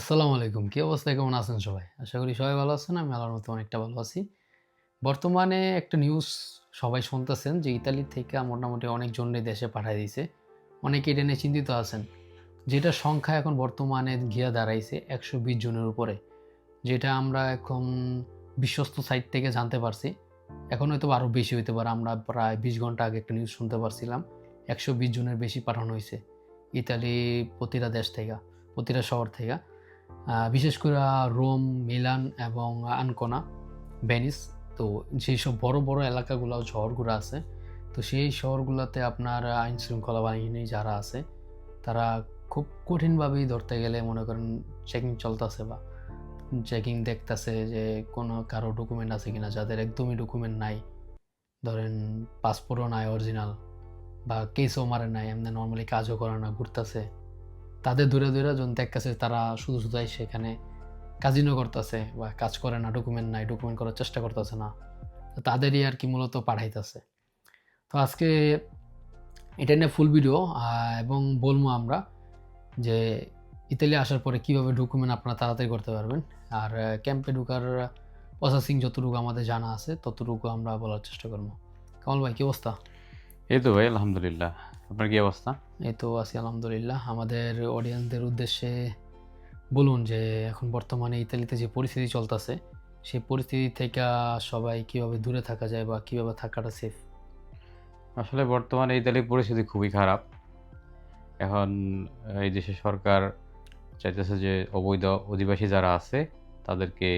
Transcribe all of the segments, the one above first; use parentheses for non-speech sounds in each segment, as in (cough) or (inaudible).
আসসালামু আলাইকুম। কি অবস্থা কেমন আছেন সবাই? আশা করি সবাই ভালো আছেন। আমি আল্লাহর মতো অনেকটা ভালো আছি। বর্তমানে একটা নিউজ সবাই শুনতেছেন যে ইতালি থেকে মোটামুটি অনেক দেশে পাঠিয়ে দিয়েছে। অনেকে এটা নিয়ে চিন্তিত আছেন। যেটা সংখ্যা এখন বর্তমানে গিয়া দাঁড়াইছে একশো বিশ জনের উপরে। যেটা আমরা এখন বিশ্বস্ত সাইট থেকে জানতে পারছি। এখন হয়তো আরও বেশি হইতে পারে। আমরা প্রায় বিশ ঘণ্টা আগে একটা নিউজ শুনতে পারছিলাম। একশো বিশ জনের বেশি পাঠানো হয়েছে। ইতালি প্রতিটা দেশ থেকে, প্রতিটা শহর থেকে। বিশেষ করে রোম, মিলান এবং আনকোনা, ভেনিস। তো যেই সব বড় বড় এলাকাগুলো শহরগুলো আছে, তো সেই শহরগুলোতে আপনার আইন শৃঙ্খলা বাহিনী যারা আছে, তারা খুব কঠিনভাবেই ধরতে গেলে মনে করেন চেকিং চলতেছে বা চেকিং দেখতেছে যে কোনো কারও ডকুমেন্ট আছে কিনা, যাদের একদমই ডকুমেন্ট নাই। ধরেন পাসপোর্টও নাই অরিজিনাল বা কেসও মারে নাই, এমনি নর্মালি কাজও করে না, ঘুরতেছে। তাদের দূরে দূরে জন দেখতেছে তারা শুধু শুধু সেখানে কাজিনো করতেছে বা কাজ করে না ডকুমেন্ট নাই ডকুমেন্ট করার চেষ্টা করতেছে না। তাদেরই আর কি মূলত পাঠাইতেছে। তো আজকে এটা নিয়ে ফুল ভিডিও এবং বলব আমরা যে ইতালি আসার পরে কীভাবে ডকুমেন্ট আপনারা তাড়াতাড়ি করতে পারবেন। আর ক্যাম্পে ঢুকার প্রসেসিং যতটুকু আমাদের জানা আছে, ততটুকু আমরা বলার চেষ্টা করব। কামাল ভাই, কী অবস্থা? এই তো ভাই, আলহামদুলিল্লাহ। আপনার কী অবস্থা? এই তো আছি, আলহামদুলিল্লাহ। আমাদের অডিয়েন্সদের উদ্দেশ্যে বলুন যে, এখন বর্তমানে ইতালিতে যে পরিস্থিতি চলতেছে, সেই পরিস্থিতি থেকে সবাই কীভাবে দূরে থাকা যায় বা কীভাবে থাকাটা সেফ আসলে বর্তমানে ইতালির পরিস্থিতি খুবই খারাপ। এখন এই দেশের সরকার চাইতেছে যে, অবৈধ অধিবাসী যারা আছে, তাদেরকে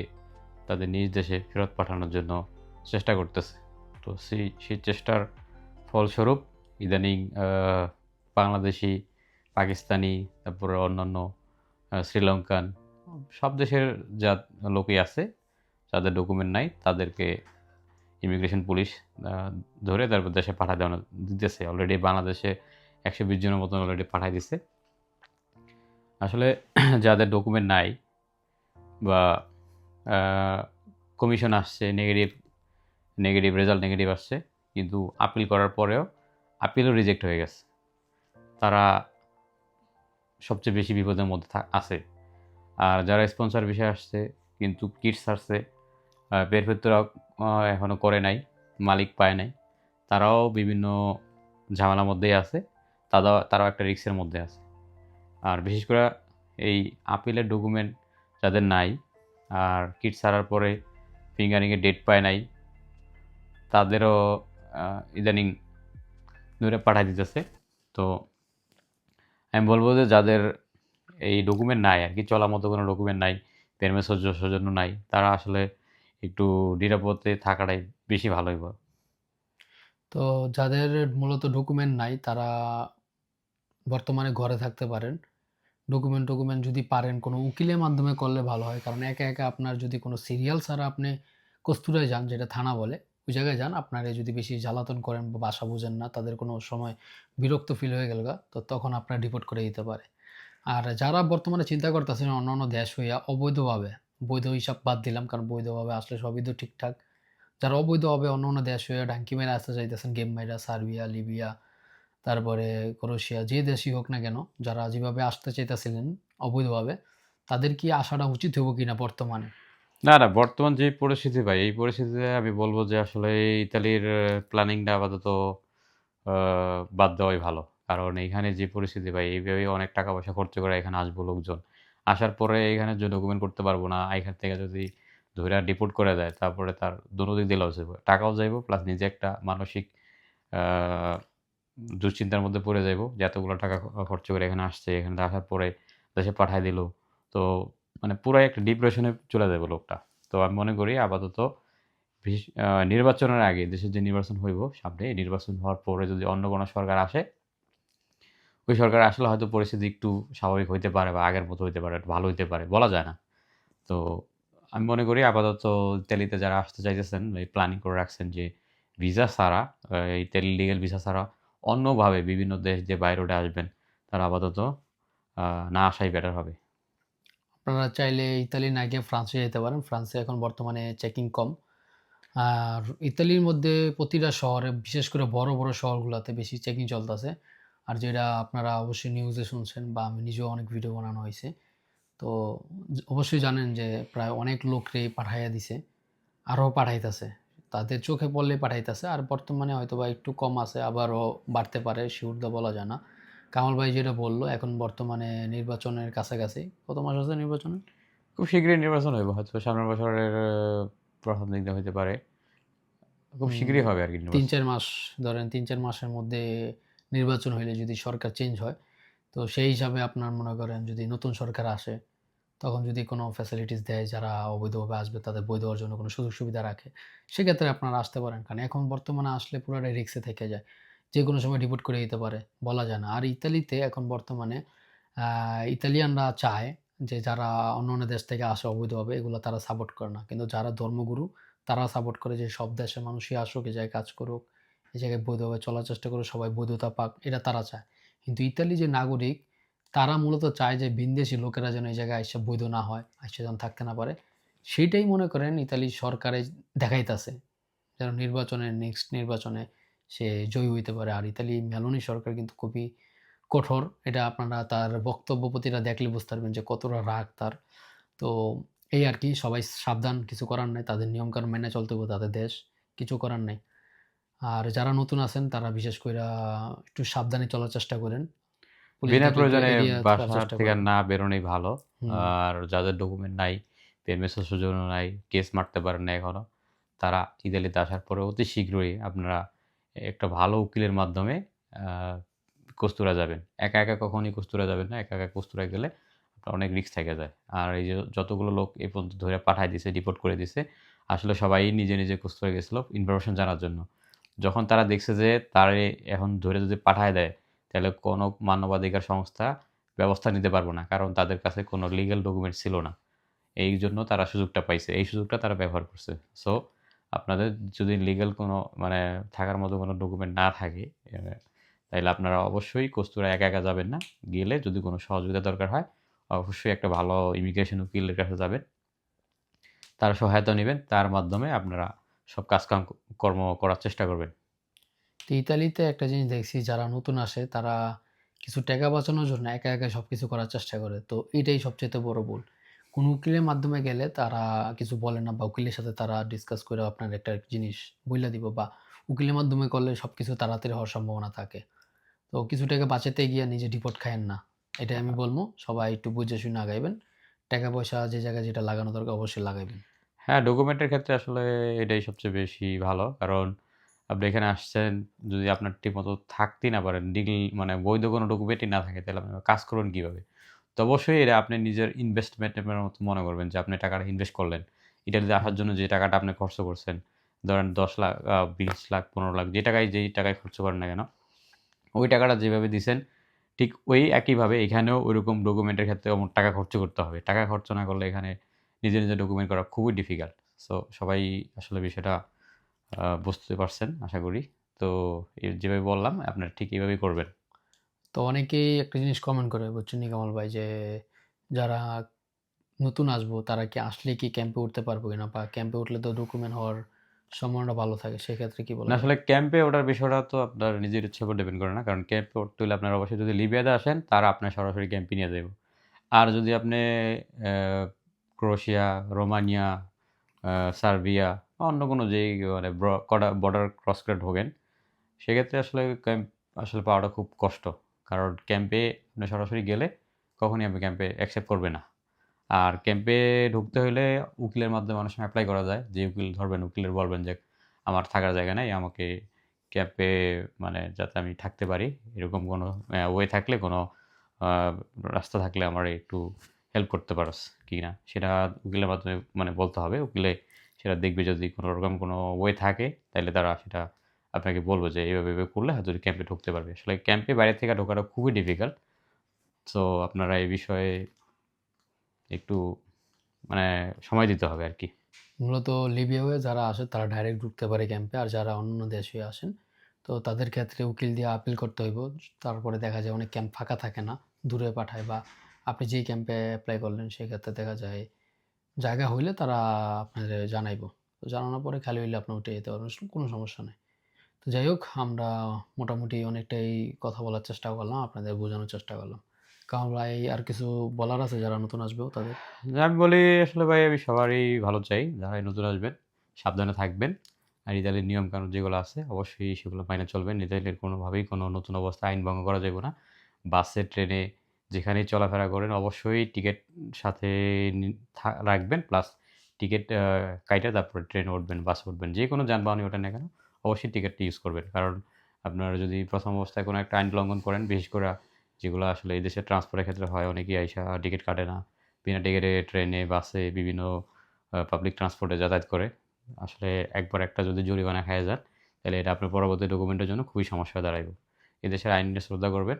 তাদের নিজ দেশে ফেরত পাঠানোর জন্য চেষ্টা করতেছে। তো সেই সেই চেষ্টার ফলস্বরূপ ইদানিং বাংলাদেশি, পাকিস্তানি, তারপরে অন্যান্য শ্রীলঙ্কান, সব দেশের যা লোকই আছে, যাদের ডকুমেন্ট নাই, তাদেরকে ইমিগ্রেশন পুলিশ ধরে তারপর দেশে পাঠা দেওয়া দিতেছে। অলরেডি বাংলাদেশে একশো বিশ জনের মতন অলরেডি পাঠাই দিছে। আসলে (clears throat) যাদের ডকুমেন্ট নাই বা কমিশন আসছে নেগেটিভ নেগেটিভ রেজাল্ট নেগেটিভ আসছে, কিন্তু আপিল করার পরেও আপিলও রিজেক্ট হয়ে গেছে। তারা সবচেয়ে বেশি বিপদের মধ্যে আছে। আর যারা স্পন্সর বিষয়ে আসছে, কিন্তু কিটস আসছে পেরফেত্তরা এখনও করে নাই, মালিক পায় নাই, তারাও বিভিন্ন ঝামেলার মধ্যেই আছে তারা তারাও একটা রিক্সের মধ্যে আছে। আর বিশেষ করে এই আপিলের ডকুমেন্ট যাদের নাই, আর কিট ছাড়ার পরে ফিঙ্গারিংয়ের ডেট পায় নাই, তাদেরও ইদানিং দূরে পাঠাই দিতেছে। তো আমি বলব যে যাদের এই ডকুমেন্ট নাই আর কি, চলার মতো কোনো ডকুমেন্ট নাই পেরমে সহ্য সৌজন্য নাই, তারা আসলে একটু নিরাপদে থাকাটাই বেশি ভালো হইব। তো যাদের মূলত ডকুমেন্ট নাই, তারা বর্তমানে ঘরে থাকতে পারেন। ডকুমেন্ট ডকুমেন্ট যদি পারেন, কোনো উকিলের মাধ্যমে করলে ভালো হয়। কারণ একা একা আপনার যদি কোনো সিরিয়াল ছাড়া আপনি কস্তুরায় যান, যেটা থানা বলে ওই জায়গায় যান। আপনারে যদি বেশি জ্বালাতন করেন বা বাসা বুঝেন না, তাদের কোনো সময় বিরক্ত ফিল হয়ে গেল তো তখন আপনার রিপোর্ট করে দিতে পারে। আর যারা বর্তমানে চিন্তা করতেছেন অন্য অন্য দেশ হইয়া অবৈধভাবে, বৈধ হিসাব বাদ দিলাম, কারণ বৈধভাবে আসলে সবই তো ঠিকঠাক। যারা অবৈধভাবে অন্য অন্য দেশ হয়ে ডাঙ্কি মেরে আসতে চাইতেছেন গেম মাইরা সার্বিয়া, লিবিয়া, তারপরে ক্রোশিয়া, যে দেশই হোক না কেন, যারা যেভাবে আসতে চাইতেছিলেন অবৈধভাবে, তাদের কি আসাটা উচিত হব কিনা বর্তমানে? না না, বর্তমান যে পরিস্থিতি ভাই, এই পরিস্থিতিতে আমি বলব যে আসলে ইতালির প্ল্যানিংটা আপাতত বাদ দেওয়াই ভালো। কারণ এইখানে যে পরিস্থিতি ভাই এইভাবে অনেক টাকা পয়সা খরচ করে এখানে আসব লোকজন। আসার পরে এখানে যে ডকুমেন্ট করতে পারব না এখান থেকে যদি ধরে ডিপোর্ট করে দেয়, তারপরে তার দুটো দিক দিয়ে লস টাকাও যাইব প্লাস নিজে একটা মানসিক দুশ্চিন্তার মধ্যে পড়ে যাইব যে এতগুলো টাকা খরচ করে এখানে আসছে, এখানে আসার পরে দেশে পাঠায় দিল। তো মানে পুরাই একটা ডিপ্রেশনে চলে যাবে লোকটা। তো আমি মনে করি আপাতত নির্বাচনের আগে দেশের যে নির্বাচন হইব সামনে এই নির্বাচন হওয়ার পরে যদি অন্য কোনো সরকার আসে ওই সরকার আসলে হয়তো পরিস্থিতি একটু স্বাভাবিক হইতে পারে বা আগের মতো হইতে পারে ভালো হইতে পারে বলা যায় না। তো আমি মনে করি আপাতত ইতালিতে যারা আসতে চাইতেছেন এই প্ল্যানিং করে রাখছেন যে ভিসা ছাড়া আহ, ইতালি লিগেল ভিসা ছাড়া অন্যভাবে বিভিন্ন দেশ যে বাইরে আসবেন তারা আপাতত না আসাই বেটার হবে। আপনারা চাইলে ইতালি না গিয়ে ফ্রান্সে যেতে পারেন। ফ্রান্সে এখন বর্তমানে চেকিং কম। আর ইতালির মধ্যে প্রতিটা শহরে, বিশেষ করে বড় বড় শহরগুলোতে বেশি চেকিং চলতেছে। আর যেটা আপনারা অবশ্যই নিউজে শুনছেন বা আমি নিজেও অনেক ভিডিও বানানো হয়েছে। তো অবশ্যই জানেন যে প্রায় অনেক লোকরে পাঠাইয়া দিছে। আরও পাঠাইতেছে। তাদের চোখে পড়লে পাঠাইতেছে। আর বর্তমানে হয়তো বা একটু কম আছে, আবারও বাড়তে পারে শিউর দা বলা যায় না। কামাল ভাই যেটা বলল এখন বর্তমানে নির্বাচনের কাছাকাছি। কত মাস আছে নির্বাচনে খুব শীঘ্রই নির্বাচন হইব হয়তো সামনের বছরের প্রথম দিক দিয়ে হইতে পারে। খুব শীঘ্রই হবে আর কি তিন চার মাস ধরেন তিন চার মাসের মধ্যে নির্বাচন হইলে যদি সরকার চেঞ্জ হয় তো সেই হিসাবে আপনার মনে করেন যদি নতুন সরকার আসে তখন যদি কোনো ফ্যাসিলিটিস দেয় যারা অবৈধভাবে আসবে তাদের বৈধ হওয়ার জন্য কোনো সুযোগ সুবিধা রাখে সেক্ষেত্রে আপনারা আসতে পারেন। কারণ এখন বর্তমানে আসলে পুরোটাই রিক্সে থেকে যায়। যে কোনো সময় ডিপোর্ট করে দিতে পারে, বলা যায় না। আর ইতালিতে এখন বর্তমানে ইতালিয়ানরা চায় যে যারা অন্য অন্য দেশ থেকে আসে অবৈধভাবে, এগুলো তারা সাপোর্ট করে না। কিন্তু যারা ধর্মগুরু, তারা সাপোর্ট করে যে সব দেশের মানুষই আসুক, এই জায়গায় কাজ করুক এ জায়গায় বৈধভাবে চলার চেষ্টা করুক, সবাই বৈধতা পাক, এটা তারা চায়। কিন্তু ইতালি যে নাগরিক, তারা মূলত চায় যে ভিনদেশি লোকেরা যেন এই জায়গায় এসে বৈধ না হয়, এসে যেন থাকতে না পারে। সেইটাই মনে করেন ইতালি সরকারে দেখাইতেছে। যেন নির্বাচনে নেক্সট নির্বাচনে সে জয়ী হইতে পারে। আর ইতালি মেলোনি সরকার কিন্তু খুবই কঠোর। এটা আপনারা তার বক্তব্য প্রতিটা দেখলে বুঝতে পারবেন যে কতটা রাগ তার। তো এই আর কি সবাই সাবধান কিছু করার নাই। তাদের নিয়মকানুন মেনে চলতে হবে তাদের দেশ কিছু করার নাই। আর যারা নতুন আছেন তারা বিশেষ করে একটু সাবধানে চলার চেষ্টা করেন। বিনা প্রয়োজনে বাসা থেকে না বেরোনোই ভালো। আর যাদের ডকুমেন্ট নাই পেমেন্টের সুযোগ নাই কেস মারতে পারেন না এখনও তারা ইতালিতে আসার পরে অতি শীঘ্রই আপনারা একটা ভালো উকিলের মাধ্যমে কস্তুরা যাবেন। একা একা কখনই কস্তুরা যাবেন না, একা একা কস্তুরা গেলে আপনার অনেক রিস্ক থেকে যায়। আর এই যে যতগুলো লোক এই পর্যন্ত ধরে পাঠায় দিছে ডিপোর্ট করে দিছে, আসলে সবাই নিজে নিজে কস্তুরা গেছিল ইনফরমেশন জানার জন্য। যখন তারা দেখছে যে তারে এখন ধরে যদি পাঠায় দেয়, তাহলে কোনো মানবাধিকার সংস্থা ব্যবস্থা নিতে পারব না, কারণ তাদের কাছে কোনো লিগ্যাল ডকুমেন্ট ছিল না। এই জন্য তারা সুযোগটা পাইছে। এই সুযোগটা তারা ব্যবহার করছে। সো আপনাদের যদি লিগ্যাল কোনো মানে থাকার মতো কোনো ডকুমেন্ট না থাকে তাহলে আপনারা অবশ্যই কস্তুরা একা একা যাবেন না। গেলে যদি কোনো সহযোগিতা দরকার হয়, অবশ্যই একটা ভালো ইমিগ্রেশন উকিলের কাছে যাবেন। তার সহায়তা নেবেন, তার মাধ্যমে আপনারা সব কাজকাম কর্ম করার চেষ্টা করবেন। তো ইতালিতে একটা জিনিস দেখছি, যারা নতুন আসে, তারা কিছু টাকা বাঁচানোর জন্য একা একা সব কিছু করার চেষ্টা করে। তো এটাই সবচেয়ে বড় ভুল। কোনো উকিলের মাধ্যমে গেলে তারা কিছু বলে না বা উকিলের সাথে তারা ডিসকাস করে আপনার একটা জিনিস বইলা দিব বা উকিলের মাধ্যমে করলে সব কিছু তাড়াতাড়ি হওয়ার সম্ভাবনা থাকে। তো কিছু টাকা বাঁচাতে গিয়ে নিজে ডিপোর্ট খায়েন না। এটাই আমি বলব, সবাই একটু বুঝে শুনে আগাইবেন। টাকা পয়সা যে জায়গায় যেটা লাগানো দরকার অবশ্যই লাগাইবেন। হ্যাঁ ডকুমেন্টের ক্ষেত্রে আসলে এটাই সবচেয়ে বেশি ভালো। কারণ আপনি এখানে আসছেন, যদি আপনার ঠিক মতো থাকতেই না পারেন ডিগ্রি মানে বৈধ কোনো ডকুমেন্টই না থাকে, তাহলে আপনি কাজ করবেন কীভাবে? তো অবশ্যই এটা আপনি নিজের ইনভেস্টমেন্টের মতো মনে করবেন যে আপনি টাকাটা ইনভেস্ট করলেন। ইটালিতে আসার জন্য যে টাকাটা আপনি খরচ করছেন, ধরেন দশ লাখ বিশ লাখ, পনেরো লাখ, যে টাকায়, যেই টাকায় খরচ করেন না কেন, ওই টাকাটা যেভাবে দিছেন, ঠিক ওই একইভাবে এখানেও ওইরকম ডকুমেন্টের ক্ষেত্রে টাকা খরচ করতে হবে। টাকা খরচ না করলে এখানে নিজে নিজে ডকুমেন্ট করা খুবই ডিফিকাল্ট সো সবাই আসলে বিষয়টা বুঝতে পারছেন, আশা করি। তো যেভাবে বললাম, আপনারা ঠিক এইভাবেই করবেন। তো অনেকেই একটা জিনিস কমেন্ট করে, বুঝছেন নি কামাল ভাই যে যারা নতুন আসব, তারা কি আসলে কি ক্যাম্পে উঠতে পারব কিনা? বা ক্যাম্পে উঠলে তো ডকুমেন্ট হওয়ার সম্ভাবনা ভালো থাকে, সেক্ষেত্রে কি বলবেন আসলে ক্যাম্পে ওঠার বিষয়টা তো আপনার নিজের ইচ্ছের উপর ডিপেন্ড করে না। কারণ ক্যাম্পে উঠতে হলে আপনার অবশ্যই যদি লিবিয়াতে আসেন, তারা আপনার সরাসরি ক্যাম্পে নিয়ে যাবে আর যদি আপনি ক্রোশিয়া, রোমানিয়া সার্বিয়া অন্য কোনো যেই মানে বর্ডার ক্রস করে ঢোকেন, সেক্ষেত্রে আসলে ক্যাম্প আসলে পাওয়াটা খুব কষ্ট। কারণ ক্যাম্পে আপনি সরাসরি গেলে কখনই আপনি ক্যাম্পে অ্যাকসেপ্ট করবে না। আর ক্যাম্পে ঢুকতে হলে উকিলের মাধ্যমে অনেক সময় অ্যাপ্লাই করা যায়। যে উকিল ধরবেন, উকিলের বলবেন যে, আমার থাকার জায়গা নেই, আমাকে ক্যাম্পে মানে যাতে আমি থাকতে পারি। এরকম কোনো ওয়ে থাকলে কোনো রাস্তা থাকলে আমার একটু হেল্প করতে পারস কি না? সেটা উকিলের মাধ্যমে মানে বলতে হবে। উকিলে সেটা দেখবে যদি কোনো রকম কোনো ওয়ে থাকে তাহলে তারা সেটা আপনাকে বলব যে এইভাবে এইভাবে করলে হয়তো ক্যাম্পে ঢুকতে পারবে। আসলে ক্যাম্পে বাইরে থেকে ঢোকাটা খুবই ডিফিকাল্ট সো আপনারা এই বিষয়ে একটু মানে সময় দিতে হবে আর কি। মূলত লিবিয়া হয়ে যারা আসে, তারা ডাইরেক্ট ঢুকতে পারে ক্যাম্পে আর যারা অন্য দেশ হয়ে আসেন, তো তাদের ক্ষেত্রে উকিল দিয়ে আপিল করতে হইব। তারপরে দেখা যায় অনেক ক্যাম্প ফাঁকা থাকে না, দূরে পাঠায় বা আপনি যেই ক্যাম্পে অ্যাপ্লাই করলেন সেক্ষেত্রে দেখা যায় জায়গা হইলে তারা আপনাদের জানাইবো। তো জানানোর পরে খালি হইলে আপনি উঠে যেতে পারবেন, কোনো সমস্যা নেই। তো যাই হোক, আমরা মোটামুটি অনেকটাই কথা বলার চেষ্টা করলাম, আপনাদের বোঝানোর চেষ্টা করলাম। কামরায় আর কিছু বলার আছে যারা নতুন আসবেও তাদের? আমি বলি, আসলে ভাই, আমি সবারই ভালো চাই, যারাই নতুন আসবেন, সাবধানে থাকবেন। আর ইতালির নিয়ম কানুন যেগুলো আছে, অবশ্যই সেগুলো মাইনে চলবেন। ইতালির কোনোভাবেই কোনো নতুন অবস্থা আইন ভঙ্গ করা যাবে না। বাসে, ট্রেনে যেখানেই চলাফেরা করেন, অবশ্যই টিকিট সাথে রাখবেন। প্লাস টিকিট কাইটে তারপরে ট্রেনে উঠবেন, বাসে উঠবেন যে কোনো যানবাহনে ওঠেন না কেন অবশ্যই টিকিটটি ইউজ করবেন। কারণ আপনারা যদি প্রথম অবস্থায় কোনো একটা আইন লঙ্ঘন করেন, বিশেষ করে যেগুলো আসলে এই দেশের ট্রান্সপোর্টের ক্ষেত্রে হয়, অনেকেই আইসা টিকিট কাটে না। বিনা টিকিটে ট্রেনে বাসে বিভিন্ন পাবলিক ট্রান্সপোর্টে যাতায়াত করে। আসলে একবার একটা যদি জরিমানা খায় যান, তাহলে এটা আপনার পরবর্তী ডকুমেন্টের জন্য খুবই সমস্যা দাঁড়াইব। এদেশের আইনকে শ্রদ্ধা করবেন,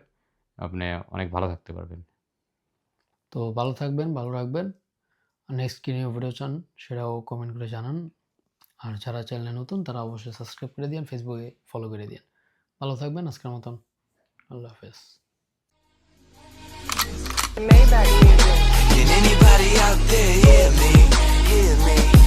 আপনি অনেক ভালো থাকতে পারবেন। তো ভালো থাকবেন, ভালো রাখবেন। নেক্সট কি নিয়ে ভিডিও চান, সেটাও কমেন্ট করে জানান। আর যারা চ্যানেলে নতুন, তারা অবশ্যই সাবস্ক্রাইব করে দিন ফেসবুকে ফলো করে দিন ভালো থাকবেন, আজকের মতন আল্লাহ হাফেজ Can anybody out there hear me? Hear me?